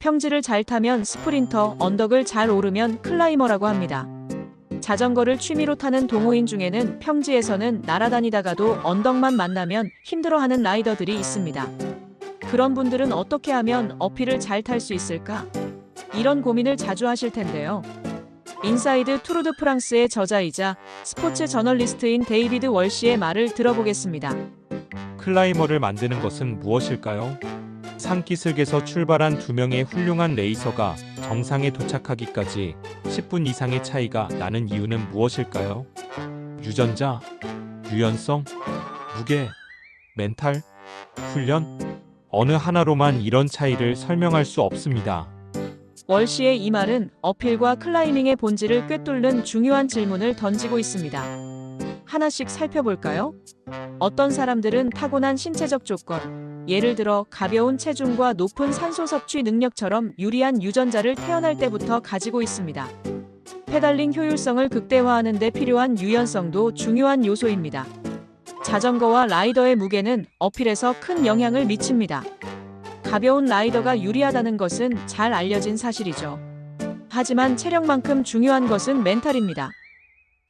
평지를 잘 타면 스프린터, 언덕을 잘 오르면 클라이머라고 합니다. 자전거를 취미로 타는 동호인 중에는 평지에서는 날아다니다가도 언덕만 만나면 힘들어하는 라이더들이 있습니다. 그런 분들은 어떻게 하면 어필을 잘 탈 수 있을까? 이런 고민을 자주 하실 텐데요. 인사이드 투르드 프랑스의 저자이자 스포츠 저널리스트인 데이비드 월시의 말을 들어보겠습니다. 클라이머를 만드는 것은 무엇일까요? 산기슭에서 출발한 두 명의 훌륭한 레이서가 정상에 도착하기까지 10분 이상의 차이가 나는 이유는 무엇일까요? 유전자, 유연성, 무게, 멘탈, 훈련? 어느 하나로만 이런 차이를 설명할 수 없습니다. 월시의 이 말은 어필과 클라이밍의 본질을 꿰뚫는 중요한 질문을 던지고 있습니다. 하나씩 살펴볼까요? 어떤 사람들은 타고난 신체적 조건, 예를 들어 가벼운 체중과 높은 산소 섭취 능력처럼 유리한 유전자를 태어날 때부터 가지고 있습니다. 페달링 효율성을 극대화하는 데 필요한 유연성도 중요한 요소입니다. 자전거와 라이더의 무게는 어필에서 큰 영향을 미칩니다. 가벼운 라이더가 유리하다는 것은 잘 알려진 사실이죠. 하지만 체력만큼 중요한 것은 멘탈입니다.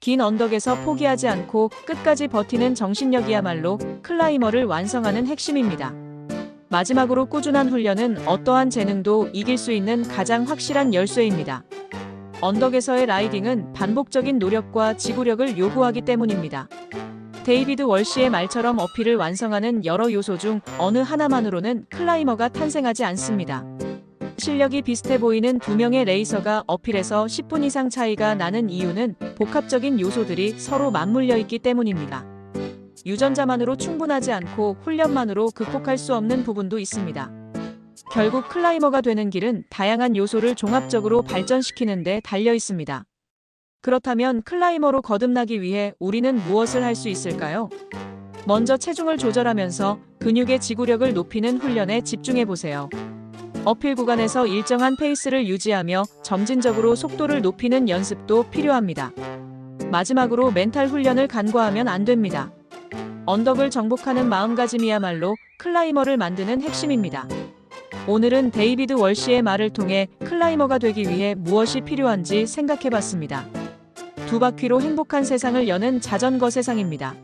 긴 언덕에서 포기하지 않고 끝까지 버티는 정신력이야말로 클라이머를 완성하는 핵심입니다. 마지막으로 꾸준한 훈련은 어떠한 재능도 이길 수 있는 가장 확실한 열쇠입니다. 언덕에서의 라이딩은 반복적인 노력과 지구력을 요구하기 때문입니다. 데이비드 월시의 말처럼 어필을 완성하는 여러 요소 중 어느 하나만으로는 클라이머가 탄생하지 않습니다. 실력이 비슷해 보이는 두 명의 레이서가 어필에서 10분 이상 차이가 나는 이유는 복합적인 요소들이 서로 맞물려 있기 때문입니다. 유전자만으로 충분하지 않고 훈련만으로 극복할 수 없는 부분도 있습니다. 결국 클라이머가 되는 길은 다양한 요소를 종합적으로 발전시키는 데 달려 있습니다. 그렇다면 클라이머로 거듭나기 위해 우리는 무엇을 할 수 있을까요? 먼저 체중을 조절하면서 근육의 지구력을 높이는 훈련에 집중해 보세요. 어필 구간에서 일정한 페이스를 유지하며 점진적으로 속도를 높이는 연습도 필요합니다. 마지막으로 멘탈 훈련을 간과하면 안 됩니다. 언덕을 정복하는 마음가짐이야말로 클라이머를 만드는 핵심입니다. 오늘은 데이비드 월시의 말을 통해 클라이머가 되기 위해 무엇이 필요한지 생각해 봤습니다. 두 바퀴로 행복한 세상을 여는 자전거 세상입니다.